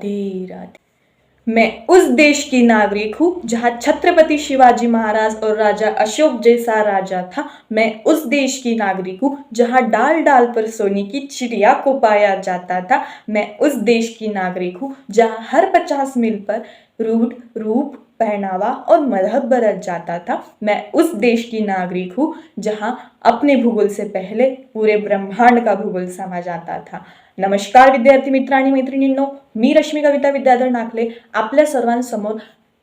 राधे राधे। मैं उस देश की नागरिक हूँ जहाँ छत्रपति शिवाजी महाराज और राजा अशोक जैसा राजा था। मैं उस देश की नागरिक हूँ जहाँ डाल डाल पर सोने की चिड़िया को पाया जाता था। मैं उस देश की नागरिक हूँ जहाँ हर पचास मील पर रूढ़, रूप, पहनावा और मज़हब बरत जाता था। मैं उस देश की नागरिक हूँ जहाँ अपने भूगोल से पहले पूरे ब्रह्मांड का भूगोल समा जाता था। नमस्कार विद्यार्थी मित्र आणि मैत्रिणींनो मी रश्मी कविता विद्याधर नाकले आपल्या सर्वांसमोर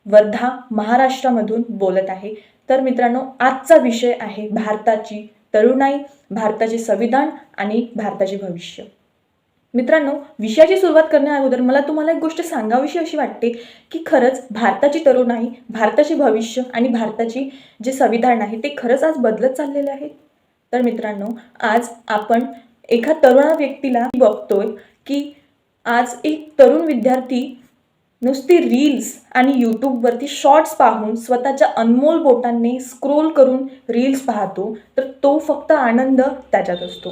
वर्धा महाराष्ट्रामधून बोलत आहे. तर मित्रांनो आजचा विषय आहे भारताची तरुणाई भारताचे संविधान आणि भारताचे भविष्य. मित्रांनो विषयाची सुरुवात करण्या अगोदर मला तुम्हाला एक गोष्ट सांगावीशी अशी वाटते की खरंच भारताची तरुणाई भारताचे भविष्य आणि भारताची जे संविधान आहे ते खरंच आज बदलत चाललेले आहे. तर मित्रांनो आज आपण एका तरुणा व्यक्तीला बघतोय की आज एक तरुण विद्यार्थी नुसती रील्स आणि यूट्यूबवरती शॉर्ट्स पाहून स्वतःच्या अनमोल बोटांनी स्क्रोल करून रील्स पाहतो तर तो फक्त आनंद त्याच्यात असतो.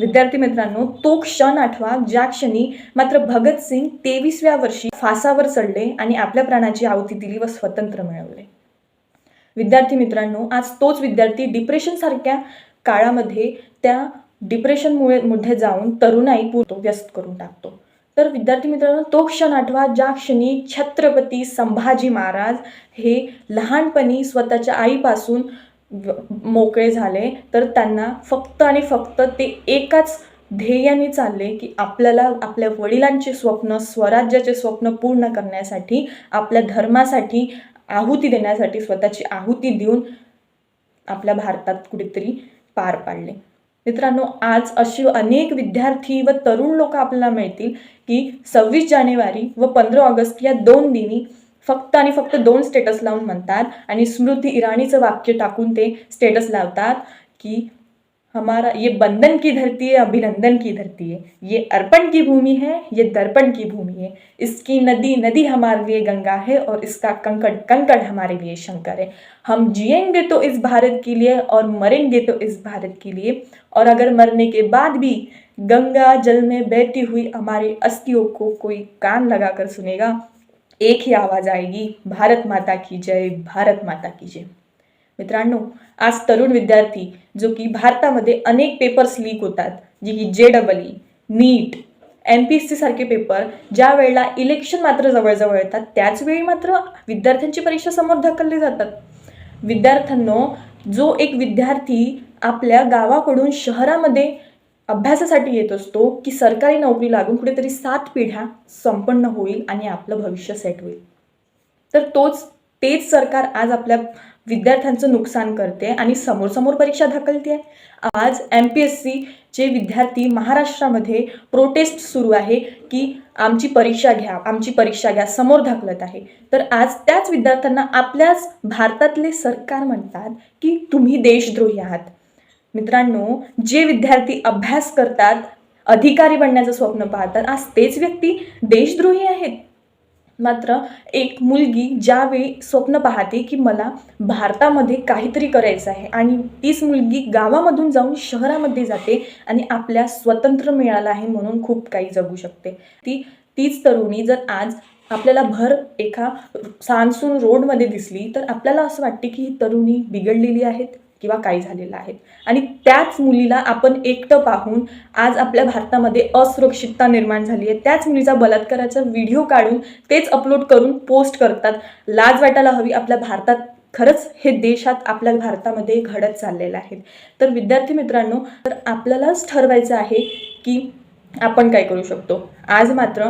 विद्यार्थी मित्रांनो तो क्षण आठवा ज्या क्षणी मात्र भगतसिंग तेवीसव्या वर्षी फासावर चढले आणि आपल्या प्राणाची आहुती दिली व स्वतंत्र मिळवले. विद्यार्थी मित्रांनो आज तोच विद्यार्थी डिप्रेशनसारख्या काळामध्ये त्या डिप्रेशनमुळे मध्ये जाऊन तरुणाई पुरतो व्यस्त करून टाकतो. तर विद्यार्थी मित्रांनो तो क्षण आठवा ज्या क्षणी छत्रपती संभाजी महाराज हे लहानपणी स्वतःच्या आईपासून मोकळे झाले. तर त्यांना फक्त आणि फक्त ते एकाच ध्येयाने चालले की आपल्याला आपल्या वडिलांचे स्वप्न स्वराज्याचे स्वप्न पूर्ण करण्यासाठी आपल्या धर्मासाठी आहुती देण्यासाठी स्वतःची आहुती देऊन आपल्या भारतात कुठेतरी पार पाडले. मित्रांनो आज अशी अनेक विद्यार्थी व तरुण लोक आपल्याला मिळतील की सव्वीस जानेवारी व पंधरा ऑगस्ट या दोन दिनी फक्त आणि फक्त दोन स्टेटस लावून म्हणतात आणि स्मृती इराणीचं वाक्य टाकून ते स्टेटस लावतात की हमारा, ये बंधन की धरती है, अभिनंदन की धरती है। ये अर्पण की भूमि है, ये दर्पण की भूमि है। इसकी नदी नदी हमारे लिए गंगा है और इसका कंकड़ कंकड़ हमारे लिए शंकर है। हम जिएँगे तो इस भारत के लिए और मरेंगे तो इस भारत के लिए। और अगर मरने के बाद भी गंगा जल में बहती हुई हमारे अस्थियों को कोई कान लगाकर सुनेगा, एक ही आवाज़ आएगी, भारत माता की जय, भारत माता की जय। मित्रांनो आज तरुण विद्यार्थी जो की भारतामध्ये अनेक पेपर्स लीक होतात जे की जे double E NEET M P S C सारखे पेपर ज्या वेळेला इलेक्शन मात्र जवळजवळ येतात त्याच वेळी मात्र विद्यार्थ्यांची परीक्षा समोर ढकलली जातात. विद्यार्थ्यांनो जो एक विद्यार्थी आपल्या गावाकडून शहरामध्ये अभ्यासासाठी येत असतो की सरकारी नोकरी लागून कुठेतरी सात पिढ्या संपन्न होईल आणि आपलं भविष्य सेट होईल. तर तोच तेच सरकार आज आपल्या विद्यार्थ्यांचं नुकसान करते आणि समोर समोर परीक्षा ढकलते. आज एम पी एस सीचे विद्यार्थी महाराष्ट्रामध्ये प्रोटेस्ट सुरू आहे की आमची परीक्षा घ्या आमची परीक्षा घ्या समोर ढकलत आहे. तर आज त्याच विद्यार्थ्यांना आपल्याच भारतातले सरकार म्हणतात की तुम्ही देशद्रोही आहात. मित्रांनो जे विद्यार्थी अभ्यास करतात अधिकारी बनण्याचं स्वप्न पाहतात आज तेच व्यक्ती देशद्रोही आहेत. मात्र एक मुलगी ज्यावेळी स्वप्न पाहते की मला भारतामध्ये काहीतरी करायचं आहे आणि तीच मुलगी गावामधून जाऊन शहरामध्ये जाते आणि आपल्या स्वतंत्र मिळालं आहे म्हणून खूप काही जगू शकते. ती तीच तरुणी जर आज आपल्याला भर एका सानसून रोडमध्ये दिसली तर आपल्याला असं वाटते की ही तरुणी बिघडलेली आहेत? किंवा काही झालेलं आहे. आणि त्याच मुलीला आपण एकटं पाहून आज आपल्या भारतामध्ये असुरक्षितता निर्माण झाली आहे. त्याच मुलीचा बलात्काराचा व्हिडिओ काढून तेच अपलोड करून पोस्ट करतात. लाज वाटायला हवी आपल्या भारतात. खरंच हे देशात आपल्या भारतामध्ये घडत चाललेलं आहे. तर विद्यार्थी मित्रांनो तर आपल्यालाच ठरवायचं आहे की आपण काय करू शकतो. आज मात्र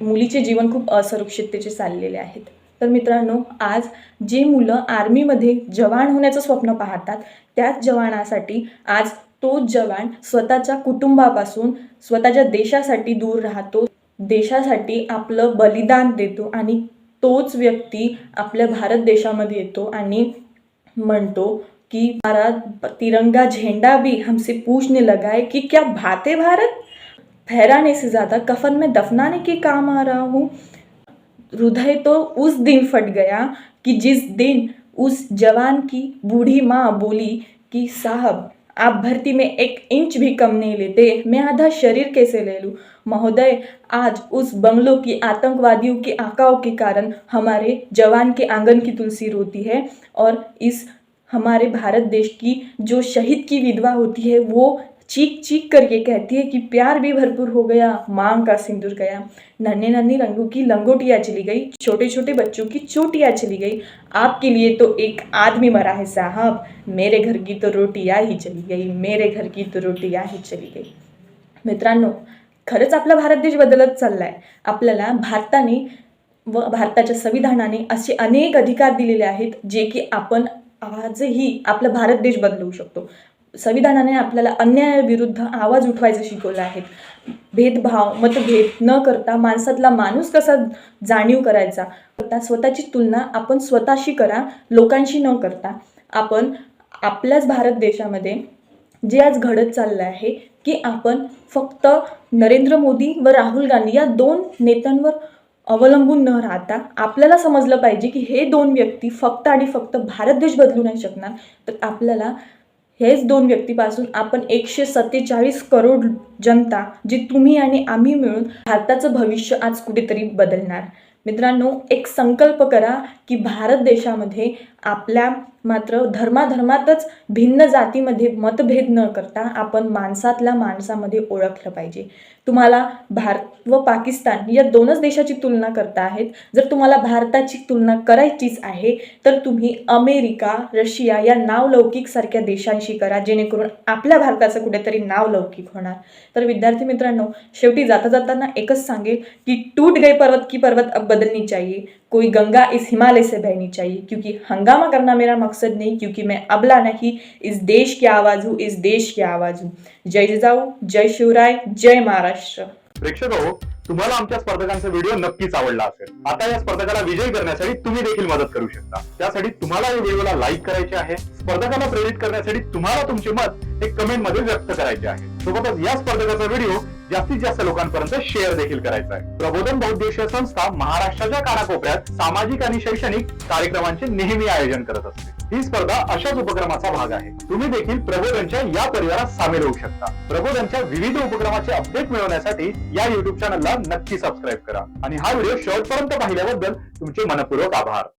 मुलीचे जीवन खूप असुरक्षिततेचे चाललेले आहेत. तर मित्रांनो आज जे मुलं आर्मीमध्ये जवान होण्याचं स्वप्न पाहतात त्याच जवानासाठी आज तो जवान स्वतःच्या कुटुंबापासून स्वतःच्या देशासाठी दूर राहतो देशासाठी आपलं बलिदान देतो आणि तोच व्यक्ती आपल्या भारत देशामध्ये येतो आणि म्हणतो कि हमारा तिरंगा झेंडा भी हमसे पूछने लगा है कि क्या भाते भारत? फहराने से ज़्यादा कफन में दफनाने के काम आ रहा हूँ। हृदय तो उस दिन फट गया कि जिस दिन उस जवान की बूढ़ी माँ बोली कि, साहब, आप भर्ती में एक इंच भी कम नहीं लेते, मैं आधा शरीर कैसे ले लूँ? महोदय, आज उस बंगलों की आतंकवादियों की आकाओं के कारण हमारे जवान के आँगन की तुलसी रोती है और इस हमारे भारत देश की जो शहीद की विधवा होती है, वो चीख चीख करके कहती है कि प्यार भी भरपूर हो गया मांग का सिंदूर गया। नन्हे नन्ही रंगों की लंगोटियाँ चली गई छोटे छोटे बच्चों की चोटियाँ चली गई। आपके लिए तो एक आदमी मरा है साहब। मेरे घर की तो रोटियाँ ही चली गई मेरे घर की तो रोटियाँ ही चली गई। मित्रांनो खरंच आपला भारत देश बदलत चाललाय. आपल्याला भारताने व भारताच्या संविधानाने असे अनेक अधिकार दिलेले आहेत जे की आपण आजही आपला भारत देश बदलवू शकतो. संविधानाने आपल्याला अन्यायाविरुद्ध आवाज उठवायचं शिकवलं आहे. भेदभाव मतभेद न करता माणसातला माणूस कसा जाणीव करायचा? करता स्वतःची तुलना आपण स्वतःशी करा लोकांशी न करता. आपण आपल्याच भारत देशामध्ये जे आज घडत चाललं आहे की आपण फक्त नरेंद्र मोदी व राहुल गांधी या दोन नेत्यांवर अवलंबून न राहता आपल्याला समजलं पाहिजे की हे दोन व्यक्ती फक्त आणि फक्त भारत देश बदलू नाही शकणार. तर आपल्याला हेच दोन व्यक्तीपासून आपण एकशे सत्तेचाळीस करोड जनता जी तुम्ही आणि आम्ही मिळून भारताचं भविष्य आज कुठेतरी बदलणार. मित्रांनो एक संकल्प करा की भारत देशामध्ये आपल्या मात्र धर्माधर्मातच भिन्न जातीमध्ये मतभेद न करता आपण माणसातल्या माणसामध्ये ओळखलं पाहिजे. तुम्हाला भारत व पाकिस्तान या दोनच देशाची तुलना करता आहेत. जर तुम्हाला भारताची तुलना करायचीच आहे तर तुम्ही अमेरिका रशिया या नावलौकिक सारख्या देशांशी करा जेणेकरून आपल्या भारताचं कुठेतरी नावलौकिक होणार. तर विद्यार्थी मित्रांनो शेवटी जाता जाताना एकच सांगेल की टूट गए पर्वत की पर्वत अब बदलनी चाहिए. कोई गंगा इस हिमालय से बहनी चाहिए क्योंकि हंगामा करना मेरा मकसद नहीं क्योंकि मैं अबला नहीं इस देश की आवाज़ हूँ इस देश की आवाज़ हूँ। जय जिजाऊ जय शिवराय जय महाराष्ट्र। प्रेक्षक हो तुम्हाला आमच्या स्पर्धकांचा व्हिडिओ नक्कीच आवडला असेल. आता या स्पर्धकाला विजयी करण्यासाठी तुम्ही देखील मदत करू शकता. त्यासाठी तुम्हाला या व्हिडिओला लाईक करायचे आहे. स्पर्धकाला प्रेरित करण्यासाठी तुम्हाला तुमचे मत हे कमेंटमध्ये व्यक्त करायचे आहे. सोबतच या स्पर्धकाचा व्हिडिओ जास्तीत जास्त लोकांपर्यंत शेअर देखील करायचा आहे. प्रबोधन बहुद्देशीय संस्था महाराष्ट्राच्या कानाकोपऱ्यात सामाजिक आणि शैक्षणिक कार्यक्रमांचे नेहमी आयोजन करत असते. ही स्पर्धा अशाच उपक्रमाचा भाग आहे. तुम्ही देखील प्रबोधनच्या या परिवारात सामील होऊ शकता. प्रबोधनच्या विविध उपक्रमाचे अपडेट मिळवण्यासाठी या युट्यूब चॅनलला नक्की सबस्क्राईब करा. आणि हा व्हिडिओ शेवटपर्यंत पाहिल्याबद्दल तुमचे मनपूर्वक आभार.